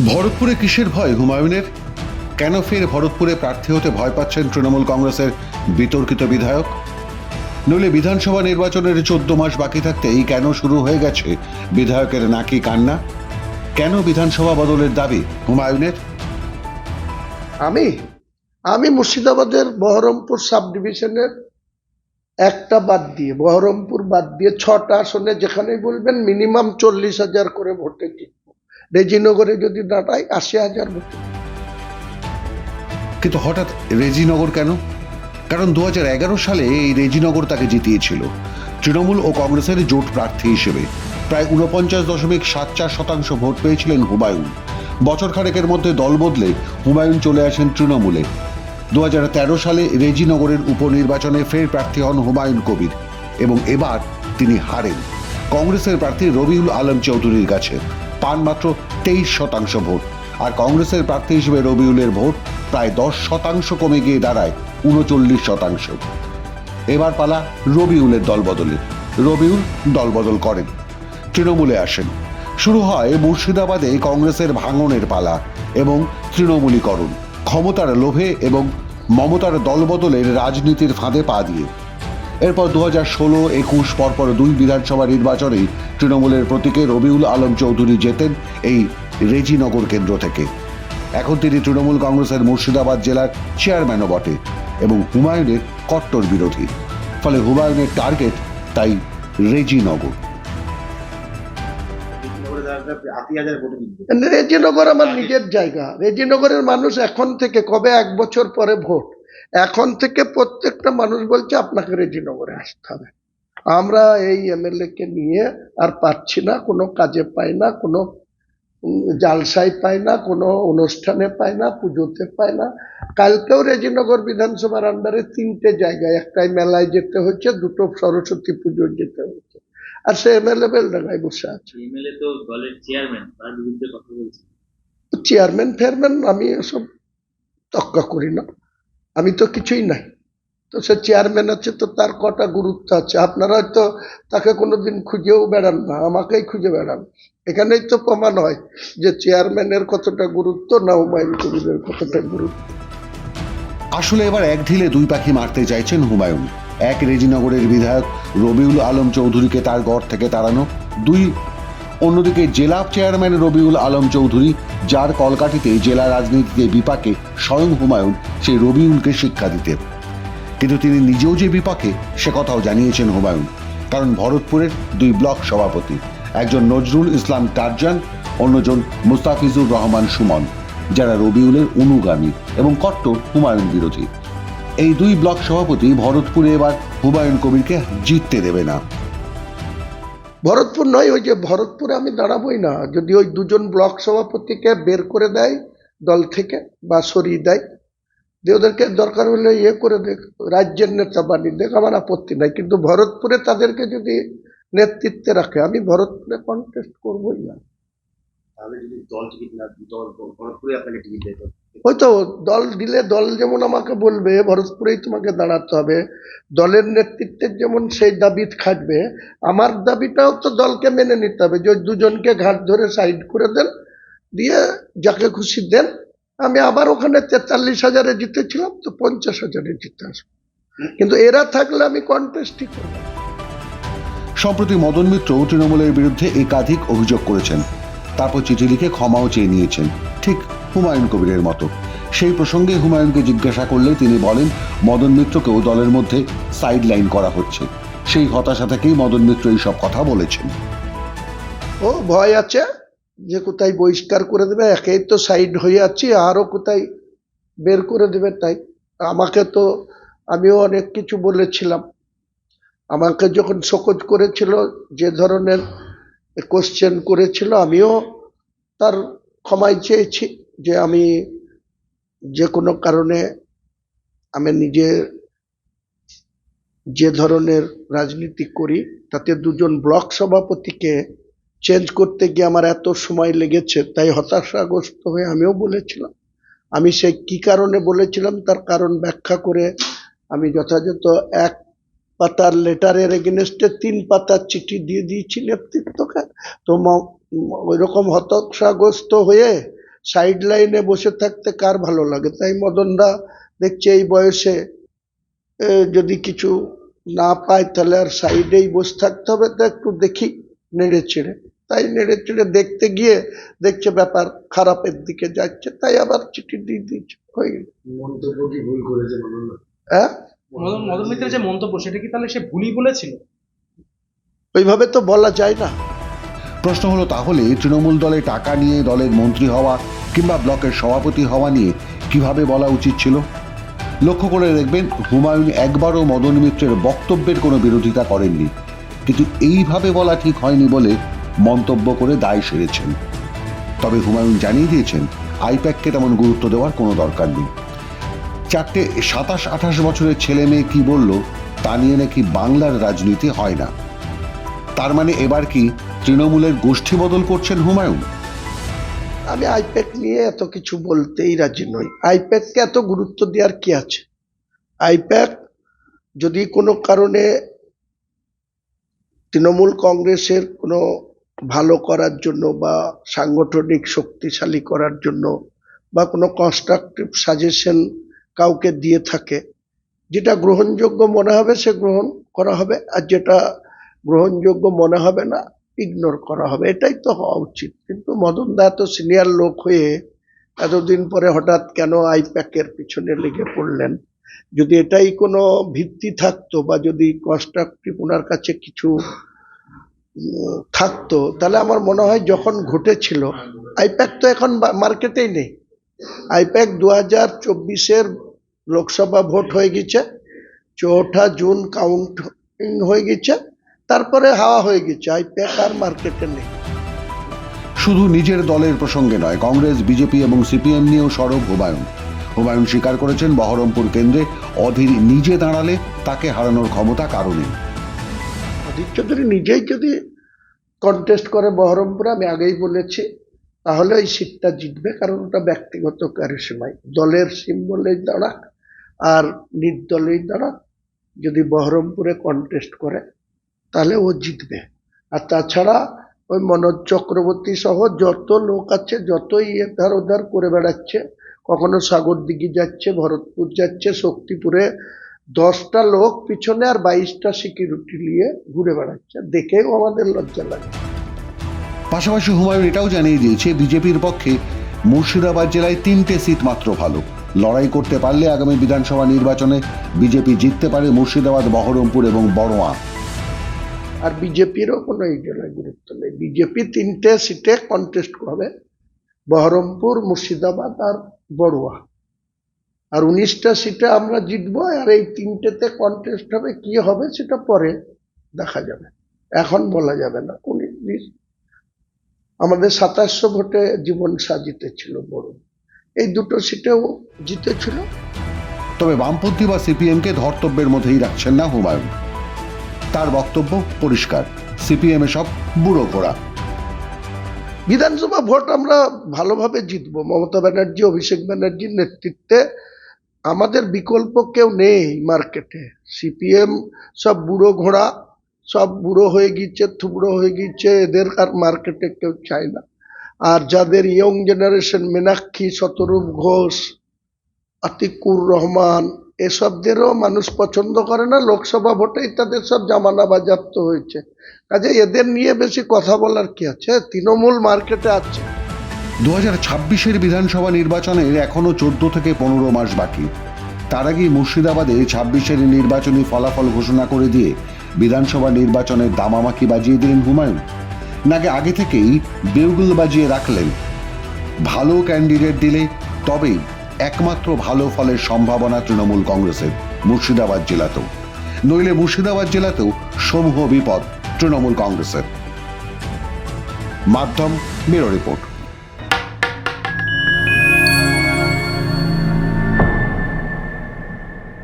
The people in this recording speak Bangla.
ভরতপুরে কিসের ভয় হুমায়ুনের? কেন ফের ভরতপুরে প্রার্থী হতে ভয় পাচ্ছেন তৃণমূল কংগ্রেসের বিতর্কিত বিধায়ক? নইলে বিধানসভা নির্বাচনের চোদ্দ মাস বাকি থাকতেই কেন শুরু হয়ে গেছে বিধায়কের নাকি কান্না? কেন বিধানসভা বদলের দাবি হুমায়ুনের? আমি আমি মুর্শিদাবাদের বহরমপুর সাব ডিভিশনের একটা বাদ দিয়ে, বহরমপুর বাদ দিয়ে ছটা আসনে যেখানেই বলবেন, মিনিমাম চল্লিশ হাজার করে ভোটে জিতবো। রেজিনগরে যদি দাঁড়ায় আশি হাজার কিন্তু হঠাৎ রেজিনগর কেন? কারণ দু হাজার এগারো সালে এই রেজিনগর তাকে জিতিয়েছিল। তৃণমূল ও কংগ্রেসের জোট প্রার্থী হিসেবে প্রায় উনপঞ্চাশ দশমিক সাত চার শতাংশ ভোট পেয়েছিলেন হুমায়ুন। বছর খানেকের মধ্যে দল বদলে হুমায়ুন চলে আসেন তৃণমূলে। দু হাজার তেরো সালে রেজিনগরের উপনির্বাচনে ফের প্রার্থী হন হুমায়ুন কবির এবং এবার তিনি হারেন। কংগ্রেসের প্রার্থী রবিউল আলম চৌধুরীর কাছে। পান মাত্র তেইশ শতাংশ ভোট। আর কংগ্রেসের প্রার্থী হিসেবে রবিউলের ভোট প্রায় দশ শতাংশ কমে গিয়ে দাঁড়ায় উনচল্লিশ শতাংশ। এবার পালা রবিউলের দলবদলে। রবিউল দলবদল করেন। তৃণমূলে আসেন। শুরু হয় মুর্শিদাবাদে কংগ্রেসের ভাঙনের পালা এবং তৃণমূলীকরণ, ক্ষমতার লোভে এবং মমতার দলবদলের রাজনীতির ফাঁদে পা দিয়ে। এরপর দু হাজার ষোলো, একুশ পরপর দুই বিধানসভা নির্বাচনে তৃণমূলের প্রতীকে রবিউল আলম চৌধুরী জেতেন এই রেজিনগর কেন্দ্র থেকে। এখন তিনি তৃণমূল কংগ্রেসের মুর্শিদাবাদ জেলার চেয়ারম্যানও বটে এবং হুমায়ুনের কট্টর বিরোধী। ফলে হুমায়ুনের টার্গেট তাই রেজিনগর। রেজিনগর আমার নিজের জায়গা। রেজিনগরের মানুষ এখন থেকে কবে এক বছর পরে ভোট? এখন থেকে প্রত্যেকটা মানুষ বলছে আপনাকে রেজিনগরে আসতে হবে। আমরা এই এমএলএ কে নিয়ে আর পাচ্ছি না কোনো কাজে পাই না কোনো জালসায় পাই না কোনো অনুষ্ঠানে পাই না পুজোতে পাই না। কালকেও রেজিনগর বিধানসভার আন্ডারে তিনটে জায়গায় একটাই মেলায় যেতে হচ্ছে দুটো সরস্বতী পুজো যেতে হচ্ছে। আর সে এমএলএ বেলডাঙ্গায় বসে আছে। এমএলএ তো দলের চেয়ারম্যান তার বিরুদ্ধে কথা বলছে। চেয়ারম্যান ফেয়ারম্যান আমি এসব তক্কা করি না। আমি তো কিছুই নাই। তো সে চেয়ারম্যান আছে, তো তার কটা গুরুত্ব আছে। আপনারা হয়তো তাকে কোনো দিন খুঁজেও বেড়ান না, আমাকেই খুঁজে বেড়ান। এখানেই তো প্রমাণ হয় যে চেয়ারম্যানের কতটা গুরুত্ব, না হুমায়ুন কবিরের কতটা গুরুত্ব। আসলে এবার এক ঢিলে দুই পাখি মারতে চাইছেন হুমায়ুন। এক রেজিনগরের বিধায়ক রবিউল আলম চৌধুরীকে তার গড় থেকে তাড়ানো, দুই অন্যদিকে জেলা চেয়ারম্যান রবিউল আলম চৌধুরী, যার কলকাঠিতে জেলা রাজনীতিতে বিপাকে স্বয়ং হুমায়ুন, সেই রবিউলকে শিক্ষা দিতে। কিন্তু তিনি নিজেও যে বিপাকে, সে কথাও জানিয়েছেন হুমায়ুন। কারণ ভরতপুরের দুই ব্লক সভাপতি, একজন নজরুল ইসলাম টারজান অন্যজন মুস্তাফিজুর রহমান সুমন, যারা রবিউলের অনুগামী এবং কট্টর হুমায়ুন বিরোধী। এই দুই ব্লক সভাপতি ভরতপুরে এবার হুমায়ুন কবিরকে জিততে দেবে না। ভরতপুর নয়, ওই যে ভরতপুরে আমি দাঁড়াবোই না। যদি ওই দুজন ব্লক সভাপতিকে বের করে দেয় দল থেকে বা সরিয়ে দেয়, যে ওদেরকে দরকার হলে ইয়ে করে দেখ, রাজ্যের নেতা বানিয়ে দেখ, আমার আপত্তি নাই। কিন্তু ভরতপুরে তাদেরকে যদি নেতৃত্বে রাখে, আমি ভরতপুরে কন্টেস্ট করবোই না। তাহলে যদি দল টিকিট না দল ভরতপুরে আপনাকে টিকিট দেয়। তো ওই তো দল দিলে দল যেমন আমাকে বলবে, ভরতপুরেই তোমাকে দাঁড়াতে হবে। দলের নেতৃত্বের যেমন সেই দাবি খাটবে, আমার দাবিটাও তো দলকে মেনে নিতে হবে। যে দুজনকে ঘাট ধরে সাইড করে দেন, দিয়ে যাকে খুশি দেন, আমি আবার ওখানে তেতাল্লিশ হাজারে জিতেছিলাম, তো পঞ্চাশ হাজারে জিতে আসব। কিন্তু এরা থাকলে আমি কন্টেস্টই করব। সম্প্রতি মদন মিত্র তৃণমূলের বিরুদ্ধে একাধিক অভিযোগ করেছেন। তারপর চিঠি লিখে ক্ষমাও চেয়ে নিয়েছেন। ঠিক হুমায়ুন কবিরের মতো। সেই প্রসঙ্গে হুমায়ুনকে জিজ্ঞাসা করলে তিনি বলেন, মদন মিত্রকেও দলের মধ্যে সাইড লাইন করা হচ্ছে। সেই হতাশা থেকেই মদন মিত্র এই সব কথা বলেছেন। ও, ভয় আছে? যে কোথায় বহিষ্কার করে দেবে? একেই তো সাইড হয়ে আছি, আরও কোথায় বের করে দেবে তাই? আমাকে তো আমিও অনেক কিছু বলেছিলাম। আমাকে যখন শোকজ করেছিল, যে ধরনের কোশ্চেন করেছিল, আমিও তার ক্ষমাই চেয়েছি। যে আমি যে কোনো কারণে আমি নিজে যে ধরনের রাজনীতি করি, তাতে দুজন ব্লক সভাপতিকে চেঞ্জ করতে গিয়ে আমার এত সময় লেগেছে, তাই হতাশাগ্রস্ত হয়ে আমিও বলেছিলাম। আমি সে কি কারণে বলেছিলাম, তার কারণ ব্যাখ্যা করে আমি যথাযথ এক পাতার লেটারের এগেনস্টে তিন পাতার চিঠি দিয়ে দিয়েছি নেতৃত্বকে। তো ওই রকম হতাশাগ্রস্ত হয়ে সাইড লাইনে বসে থাকতে কার ভালো লাগে? তাই মদনদা দেখছে এই বয়সে যদি কিছু না পায় তাহলে আর সাইডেই বসে থাকতে হবে। তো একটু দেখি নেড়ে চেড়ে। তাই নেড়ে চেড়ে দেখতে গিয়ে দেখছে ব্যাপার খারাপের দিকে যাচ্ছে। তাই আবার চিঠি দিয়ে দিয়েছে। হয়ে গেল। মন্তব্য কি ভুল করেছে মদন হ্যাঁ? মদন মদন মিত্রের যে মন্তব্য সেটা কি তাহলে সে ভুলই বলেছিল? ওইভাবে তো বলা যায় না। প্রশ্ন হলো তাহলে তৃণমূল দলে টাকা নিয়ে দলের মন্ত্রী হওয়া কিংবা ব্লকের সভাপতি হওয়া নিয়ে কীভাবে বলা উচিত ছিল? লক্ষ্য করে দেখবেন হুমায়ুন একবারও মদন মিত্রের বক্তব্যের কোনো বিরোধিতা করেননি। কিন্তু এইভাবে বলা ঠিক হয়নি বলে মন্তব্য করে দায় সেরেছেন। তবে হুমায়ুন জানিয়ে দিয়েছেন, আইপ্যাককে তেমন গুরুত্ব দেওয়ার কোনো দরকার নেই। চারটে সাতাশ আঠাশ বছরের ছেলে মেয়ে কি বলল তা নিয়ে নাকি বাংলার রাজনীতি হয় না। তার মানে এবার কি তৃণমূলের গোষ্ঠী বদল করছেন হুমায়ুন। আমি আইপ্যাক নিয়ে এত কিছু বলতেই রাজি নই। আইপ্যাককে এত গুরুত্ব দেওয়ার কি আছে? আইপ্যাক যদি কোনো কারণে তৃণমূল কংগ্রেসের কোনো ভালো করার জন্য বা সাংগঠনিক শক্তিশালী করার জন্য বা কোনো কনস্ট্রাকটিভ সাজেশন কাউকে দিয়ে থাকে, যেটা গ্রহণযোগ্য মনে হবে সে গ্রহণ করা হবে, আর যেটা গ্রহণযোগ্য মনে হবে না ইগনোর করা হবে। এটাই তো হওয়া উচিত। কিন্তু মদন দা এত সিনিয়র লোক হয়ে এতদিন পরে হঠাৎ কেন আইপ্যাকের পিছনে লেগে পড়লেন? যদি এটাই কোনো ভিত্তি থাকতো বা যদি কনস্ট্রাকটিভ ওনার কাছে কিছু থাকতো, তাহলে আমার মনে হয় যখন ঘটেছিল, আইপ্যাক তো এখন মার্কেটেই নেই। আইপ্যাক দু হাজার চব্বিশের লোকসভা ভোট হয়ে গেছে, চৌঠা জুন কাউন্ট হয়ে গেছে তারপরে হাওয়া হয়ে গেছে আইপ্যাক আর মার্কেটে নেই। শুধু নিজের দলের প্রসঙ্গে নয় কংগ্রেস বিজেপি এবং সিপিএম নিয়েও সরব হুমায়ুন। হুমায়ুন স্বীকার করেছেন বহরমপুর কেন্দ্রে অধীর নিজে দাঁড়ালে তাকে হারানোর ক্ষমতা কারণে অধীর চৌধুরী নিজেই যদি কন্টেস্ট করে বহরমপুরে আমি আগেই বলেছি তাহলে ওই সিটটা জিতবে কারণ ওটা ব্যক্তিগত কারিসীমাই দলের সিম্বলেই দাঁড়াক আর নির্দলেই দাঁড়াক। যদি বহরমপুরে কন্টেস্ট করে তাহলে ও জিতবে। আর তাছাড়া ওই মনোজ চক্রবর্তী সহ যত লোক আছে যতই এধার ওধার করে বেড়াচ্ছে, কখনো সাগর দিঘি যাচ্ছে, ভরতপুর যাচ্ছে, শক্তিপুরে দশটা লোক পিছনে আর বাইশটা সিকিউরিটি নিয়ে ঘুরে বেড়াচ্ছে। দেখেও আমাদের লজ্জা লাগে। পাশাপাশি হুমায়ুন এটাও জানিয়ে দিয়েছে, বিজেপির পক্ষে মুর্শিদাবাদ জেলায় তিনটে সিট মাত্র ভালো। লড়াই করতে পারলে আগামী বিধানসভা নির্বাচনে বিজেপি জিততে পারে মুর্শিদাবাদ, বহরমপুর এবং বড়োয়া। আর বিজেপিরও কোনো এই জেলায় গুরুত্ব নেই। বিজেপি তিনটে সিটে কন্টেস্ট হবে বহরমপুর, মুর্শিদাবাদ আর বড়ুয়া। আর উনিশটা সিটে আমরা জিতবো আর এই তিনটেতে কন্টেস্ট হবে, কি হবে সেটা পরে দেখা যাবে। এখন বলা যাবে না উনিশ আমাদের সাতাশশো ভোটে জীবন সা জিতেছিল বড় এই দুটো সিটেও জিতেছিল। তবে বামপন্থী বা সিপিএমকে ধর্তব্যের মধ্যেই রাখছেন না হুমায়ুন। তার বক্তব্য পরিষ্কার। সিপিএম সব বুড়ো ঘোড়া বিধানসভা ভোট আমরা ভালোভাবে জিতবো। মমতা ব্যানার্জি, অভিষেক ব্যানার্জির নেতৃত্বে আমাদের বিকল্প কেউ নেই মার্কেটে। সিপিএম সব বুড়ো ঘোড়া, সব বুড়ো হয়ে গিয়েছে, থুবড়ো হয়ে গিয়েছে, এদের আর মার্কেটে কেউ চায় না। আর যাদের ইয়ং জেনারেশন মীনাক্ষী, শতরূপ ঘোষ, আতিকুর রহমান এসবদেরও মানুষ পছন্দ করে না, লোকসভা ভোটে তাদের সব জামানা বাজাপ্ত হয়েছে। কাজে এদের নিয়ে বেশি কথা বলার কি আছে? তৃণমূল মার্কেটে আছে। দু হাজার ছাব্বিশের বিধানসভা নির্বাচনের এখনও চোদ্দ থেকে পনেরো মাস বাকি। তার আগেই মুর্শিদাবাদে ছাব্বিশের নির্বাচনী ফলাফল ঘোষণা করে দিয়ে বিধানসভা নির্বাচনের দামামাকি বাজিয়ে দিলেন হুমায়ুন। নাকি আগে থেকেই বেউগুল বাজিয়ে রাখলেন। ভালো ক্যান্ডিডেট দিলে তবেই একমাত্র ভালো ফলের সম্ভাবনা তৃণমূল কংগ্রেসের, মুর্শিদাবাদ জেলাতেও। নইলে মুর্শিদাবাদ জেলাতেও সমূহ বিপদ তৃণমূল কংগ্রেসের। মাধ্যম মেরো রিপোর্ট।